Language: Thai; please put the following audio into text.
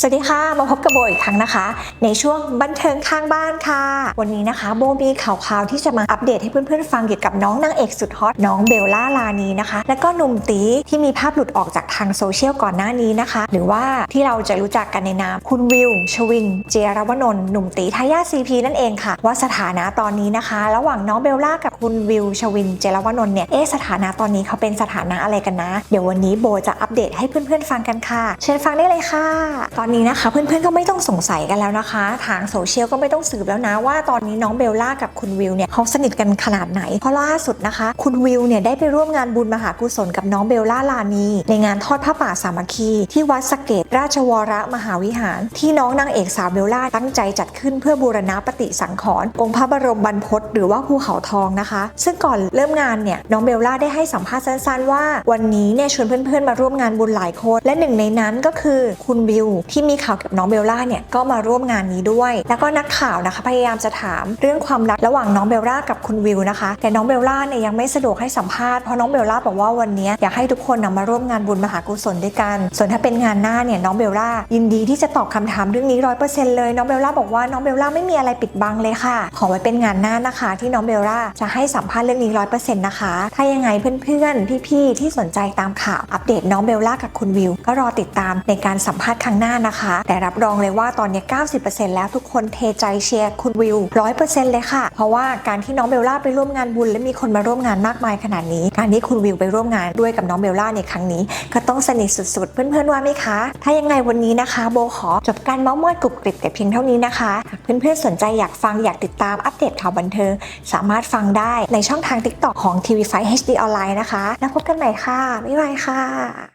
สวัสดีค่ะ มาพบกับโบอีกครั้งนะคะ ในช่วงบันเทิงข้างบ้านค่ะ วันนี้นะคะโบมีข่าวๆที่จะมาอัปเดตให้เพื่อนๆฟังเกี่ยวกับน้องนางเอกสุดฮอตน้องเบลล่าลานีนะคะ และก็หนุ่มตีที่มีภาพหลุดออกจากทางโซเชียลก่อนหน้านี้นะคะ หรือว่าที่เราจะรู้จักกันในนามคุณวิวชวิน เจรวนนท์หนุ่มตีทายาทซีพีนั่นเองค่ะ ว่าสถานะตอนนี้นะคะ ระหว่างน้องเบลล่ากับคุณวิวชวิน เจรวนนท์เนี่ยเอ๊สถานะตอนนี้เขาเป็นสถานะอะไรกันนะ เดี๋ยววันนี้โบจะอัปเดตให้เพื่อนๆฟังกันค่ะ เชิญฟังได้เลยค่ะตอนนี้นะคะ เพื่อนๆก็ไม่ต้องสงสัยกันแล้วนะคะ ทางโซเชียลก็ไม่ต้องสืบแล้วนะ ว่าตอนนี้น้องเบลล่ากับคุณวิวเนี่ยเขาสนิทกันขนาดไหน เพราะล่าสุดนะคะ คุณวิวเนี่ยได้ไปร่วมงานบุญมหากุศลกับน้องเบลล่าลานีในงานทอดผ้าป่าสามัคคี ที่วัดสะเกตราชวรมหาวิหาร ที่น้องนางเอกสาวเบลล่าตั้งใจจัดขึ้นเพื่อบูรณะปฏิสังขรณ์องค์พระบรมบรรพตหรือว่าภูเขาทองนะคะ ซึ่งก่อนเริ่มงานเนี่ยน้องเบลล่าได้ให้สัมภาษณ์สั้น ๆ ว่า วันนี้เนี่ยชวนเพื่อนๆมาร่วมงานบุญหลายคนและหนึ่งในนั้นก็คือคุณวิวทที่มีข่าวกับน้องเบลล่าเนี่ยก็มาร่วมงานนี้ด้วย แล้วก็นักข่าวนะคะพยายามจะถามเรื่องความรักระหว่างน้องเบลล่ากับคุณวิวนะคะ แต่น้องเบลล่าเนี่ยยังไม่สะดวกให้สัมภาษณ์เพราะน้องเบลล่าบอกว่าวันนี้อยากให้ทุกคนนะมาร่วมงานบุญมหากุศลด้วยกัน ส่วนถ้าเป็นงานหน้าเนี่ยน้องเบลล่ายินดีที่จะตอบคำถามเรื่องนี้ร้อยเปอร์เซ็นต์เลยน้องเบลล่าบอกว่าน้องเบลล่าไม่มีอะไรปิดบังเลยค่ะ ขอไว้เป็นงานหน้านะคะ ที่น้องเบลล่าจะให้สัมภาษณ์เรื่องนี้ร้อยเปอร์เซ็นต์นะคะ ถ้ายังไงเพื่อนๆพี่ๆที่สนใจตามข่าวอัปเดตน้องเบลล่ากับคุณวิวก็รอติดตามในการสัมภาษณ์ครั้งหน้านะคะ แต่รับรองเลยว่าตอนนี้ 90%แล้วทุกคนเทใจเชียร์คุณวิว 100%เลยค่ะ เพราะว่าการที่น้องเบลล่าไปร่วมงานบุญและมีคนมาร่วมงานมากมายขนาดนี้ การที่คุณวิวไปร่วมงานด้วยกับน้องเบลล่าในครั้งนี้ ก็ต้องสนิทสุดๆ เพื่อนๆว่าไหมคะ ถ้ายังไงวันนี้นะคะ โบขอจบการเมาส์มอยกรุบกริบแต่เพียงเท่านี้นะคะหากเพื่อนๆสนใจอยากฟังอยากติดตามอัปเดตข่าวบันเทิงสามารถฟังได้ในช่องทาง TikTok ของ TV5 HD ออนไลน์นะคะ แล้วพบกันใหม่ค่ะ บ๊ายบายค่ะ